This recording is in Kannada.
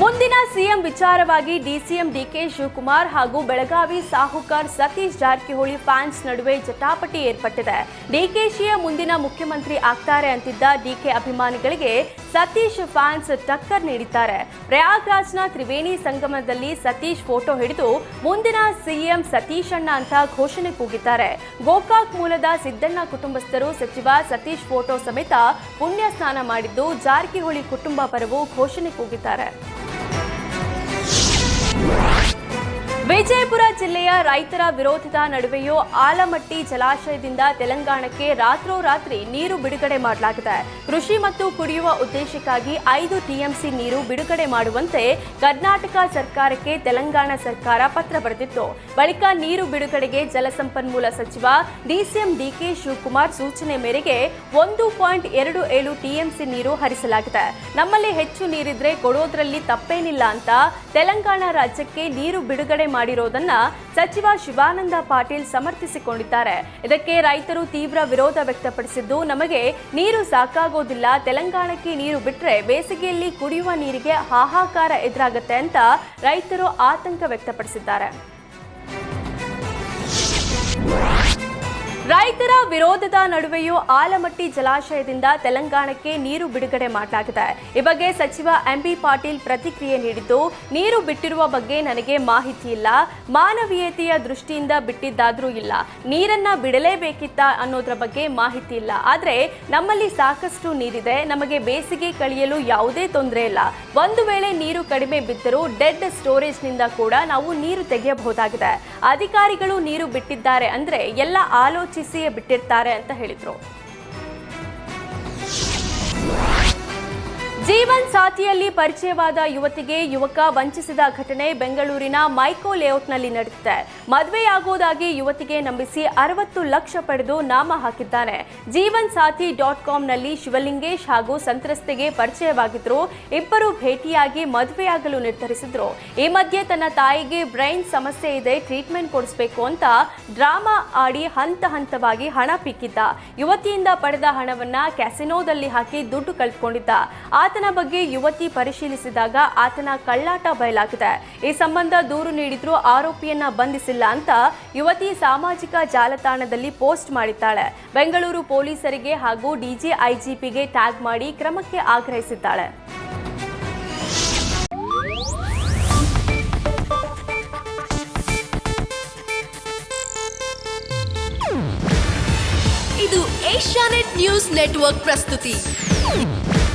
ಮುಂದಿನ ಸಿಎಂ ವಿಚಾರವಾಗಿ ಡಿಸಿಎಂ ಡಿಕೆ ಶಿವಕುಮಾರ್ ಹಾಗೂ ಬೆಳಗಾವಿ ಸಾಹುಕಾರ್ ಸತೀಶ್ ಜಾರಕಿಹೊಳಿ ಫ್ಯಾನ್ಸ್ ನಡುವೆ ಜಟಾಪಟಿ ಏರ್ಪಟ್ಟಿದೆ. ಡಿಕೆಶಿಯ ಮುಂದಿನ ಮುಖ್ಯಮಂತ್ರಿ ಆಗ್ತಾರೆ ಅಂತಿದ್ದ ಡಿಕೆ ಅಭಿಮಾನಿಗಳಿಗೆ ಸತೀಶ್ ಫ್ಯಾನ್ಸ್ ಟಕ್ಕರ್ ನೀಡಿದ್ದಾರೆ. ಪ್ರಯಾಗ್ರಾಜ್ನ ತ್ರಿವೇಣಿ ಸಂಗಮದಲ್ಲಿ ಸತೀಶ್ ಫೋಟೋ ಹಿಡಿದು ಮುಂದಿನ ಸಿಎಂ ಸತೀಶ್ ಅಣ್ಣ ಅಂತ ಘೋಷಣೆ ಕೂಗಿದ್ದಾರೆ. ಗೋಕಾಕ್ ಮೂಲದ ಸಿದ್ದಣ್ಣ ಕುಟುಂಬಸ್ಥರು ಸಚಿವ ಸತೀಶ್ ಫೋಟೋ ಸಮೇತ ಪುಣ್ಯ ಸ್ನಾನ ಮಾಡಿದ್ದು ಜಾರಕಿಹೊಳಿ ಕುಟುಂಬ ಪರವು ಘೋಷಣೆ ಕೂಗಿದ್ದಾರೆ. Yeah. ವಿಜಯಪುರ ಜಿಲ್ಲೆಯ ರೈತರ ವಿರೋಧದ ನಡುವೆಯೂ ಆಲಮಟ್ಟಿ ಜಲಾಶಯದಿಂದ ತೆಲಂಗಾಣಕ್ಕೆ ರಾತ್ರೋರಾತ್ರಿ ನೀರು ಬಿಡುಗಡೆ ಮಾಡಲಾಗಿದೆ. ಕೃಷಿ ಮತ್ತು ಕುಡಿಯುವ ಉದ್ದೇಶಕ್ಕಾಗಿ ಐದು ಟಿಎಂಸಿ ನೀರು ಬಿಡುಗಡೆ ಮಾಡುವಂತೆ ಕರ್ನಾಟಕ ಸರ್ಕಾರಕ್ಕೆ ತೆಲಂಗಾಣ ಸರ್ಕಾರ ಪತ್ರ ಬರೆದಿತ್ತು. ಬಳಿಕ ನೀರು ಬಿಡುಗಡೆಗೆ ಜಲಸಂಪನ್ಮೂಲ ಸಚಿವ ಡಿಸಿಎಂ ಡಿಕೆ ಶಿವಕುಮಾರ್ ಸೂಚನೆ ಮೇರೆಗೆ ಒಂದು ಪಾಯಿಂಟ್ ಎರಡು ಏಳು ಟಿಎಂಸಿ ನೀರು ಹರಿಸಲಾಗಿದೆ. ನಮ್ಮಲ್ಲಿ ಹೆಚ್ಚು ನೀರಿದ್ರೆ ಕೊಡೋದ್ರಲ್ಲಿ ತಪ್ಪೇನಿಲ್ಲ ಅಂತ ತೆಲಂಗಾಣ ರಾಜ್ಯಕ್ಕೆ ನೀರು ಬಿಡುಗಡೆ ಮಾಡಿರೋದನ್ನ ಸಚಿವ ಶಿವಾನಂದ ಪಾಟೀಲ್ ಸಮರ್ಥಿಸಿಕೊಂಡಿದ್ದಾರೆ. ಇದಕ್ಕೆ ರೈತರು ತೀವ್ರ ವಿರೋಧ ವ್ಯಕ್ತಪಡಿಸಿದ್ದು, ನಮಗೆ ನೀರು ಸಾಕಾಗೋದಿಲ್ಲ, ತೆಲಂಗಾಣಕ್ಕೆ ನೀರು ಬಿಟ್ಟರೆ ಬೇಸಿಗೆಯಲ್ಲಿ ಕುಡಿಯುವ ನೀರಿಗೆ ಹಾಹಾಕಾರ ಎದುರಾಗುತ್ತೆ ಅಂತ ರೈತರು ಆತಂಕ ವ್ಯಕ್ತಪಡಿಸಿದ್ದಾರೆ. ರೈತರ ವಿರೋಧದ ನಡುವೆಯೂ ಆಲಮಟ್ಟಿ ಜಲಾಶಯದಿಂದ ತೆಲಂಗಾಣಕ್ಕೆ ನೀರು ಬಿಡುಗಡೆ ಮಾಡಲಾಗಿದೆ. ಈ ಬಗ್ಗೆ ಸಚಿವ ಎಂಬಿ ಪಾಟೀಲ್ ಪ್ರತಿಕ್ರಿಯೆ ನೀಡಿದ್ದು, ನೀರು ಬಿಟ್ಟಿರುವ ಬಗ್ಗೆ ನನಗೆ ಮಾಹಿತಿ ಇಲ್ಲ. ಮಾನವೀಯತೆಯ ದೃಷ್ಟಿಯಿಂದ ಬಿಟ್ಟಿದ್ದಾದರೂ ಇಲ್ಲ. ನೀರನ್ನ ಬಿಡಲೇಬೇಕಿತ್ತ ಅನ್ನೋದ್ರ ಬಗ್ಗೆ ಮಾಹಿತಿ ಇಲ್ಲ. ಆದ್ರೆ ನಮ್ಮಲ್ಲಿ ಸಾಕಷ್ಟು ನೀರಿದೆ. ನಮಗೆ ಬೇಸಿಗೆ ಕಳೆಯಲು ಯಾವುದೇ ತೊಂದರೆ ಇಲ್ಲ. ಒಂದು ವೇಳೆ ನೀರು ಕಡಿಮೆ ಬಿದ್ದರೂ ಡೆಡ್ ಸ್ಟೋರೇಜ್ನಿಂದ ಕೂಡ ನಾವು ನೀರು ತೆಗೆಯಬಹುದಾಗಿದೆ. ಅಧಿಕಾರಿಗಳು ನೀರು ಬಿಟ್ಟಿದ್ದಾರೆ ಅಂದರೆ ಎಲ್ಲ ಆಲೋಚಿಸಿಯೇ ಬಿಟ್ಟಿರ್ತಾರೆ ಅಂತ ಹೇಳಿದ್ರು. ಜೀವನ್ ಸಾಥಿಯಲ್ಲಿ ಪರಿಚಯವಾದ ಯುವತಿಗೆ ಯುವಕ ವಂಚಿಸಿದ ಘಟನೆ ಬೆಂಗಳೂರಿನ ಮೈಕೋ ಲೇಔಟ್ನಲ್ಲಿ ನಡೆದಿದೆ. ಮದುವೆಯಾಗುವುದಾಗಿ ಯುವತಿಗೆ ನಂಬಿಸಿ ಅರವತ್ತು ಲಕ್ಷ ಪಡೆದು ನಾಮ ಹಾಕಿದ್ದಾನೆ. ಜೀವನ್ ಸಾಥಿ ಡಾಟ್ ಕಾಮ್ನಲ್ಲಿ ಶಿವಲಿಂಗೇಶ್ ಹಾಗೂ ಸಂತ್ರಸ್ತೆಗೆ ಪರಿಚಯವಾಗಿದ್ರು ಇಬ್ಬರು ಭೇಟಿಯಾಗಿ ಮದುವೆಯಾಗಲು ನಿರ್ಧರಿಸಿದ್ರು. ಈ ಮಧ್ಯೆ ತನ್ನ ತಾಯಿಗೆ ಬ್ರೈನ್ ಸಮಸ್ಯೆ ಇದೆ, ಟ್ರೀಟ್ಮೆಂಟ್ ಕೊಡಿಸಬೇಕು ಅಂತ ಡ್ರಾಮಾ ಆಡಿ ಹಂತ ಹಂತವಾಗಿ ಹಣ ಪಿಕ್ಕಿದ್ದ ಯುವತಿಯಿಂದ ಪಡೆದ ಹಣವನ್ನ ಕ್ಯಾಸಿನೋದಲ್ಲಿ ಹಾಕಿ ದುಡ್ಡು ಕಳೆದುಕೊಂಡಿದ್ದ ಆತನ ಬಗ್ಗೆ ಯುವತಿ ಪರಿಶೀಲಿಸಿದಾಗ ಆತನ ಕಳ್ಳಾಟ ಬಯಲಾಗಿದೆ. ಈ ಸಂಬಂಧ ದೂರು ನೀಡಿದ್ರೂ ಆರೋಪಿಯನ್ನ ಬಂಧಿಸಿಲ್ಲ ಅಂತ ಯುವತಿ ಸಾಮಾಜಿಕ ಜಾಲತಾಣದಲ್ಲಿ ಪೋಸ್ಟ್ ಮಾಡಿದ್ದಾಳೆ. ಬೆಂಗಳೂರು ಪೊಲೀಸರಿಗೆ ಹಾಗೂ ಡಿಜಿಐಜಿಪಿಗೆ ಟ್ಯಾಗ್ ಮಾಡಿ ಕ್ರಮಕ್ಕೆ ಆಗ್ರಹಿಸಿದ್ದಾಳೆ. ಇದು ಏಷ್ಯಾನೆಟ್ ನ್ಯೂಸ್ ನೆಟ್ವರ್ಕ್ ಪ್ರಸ್ತುತಿ.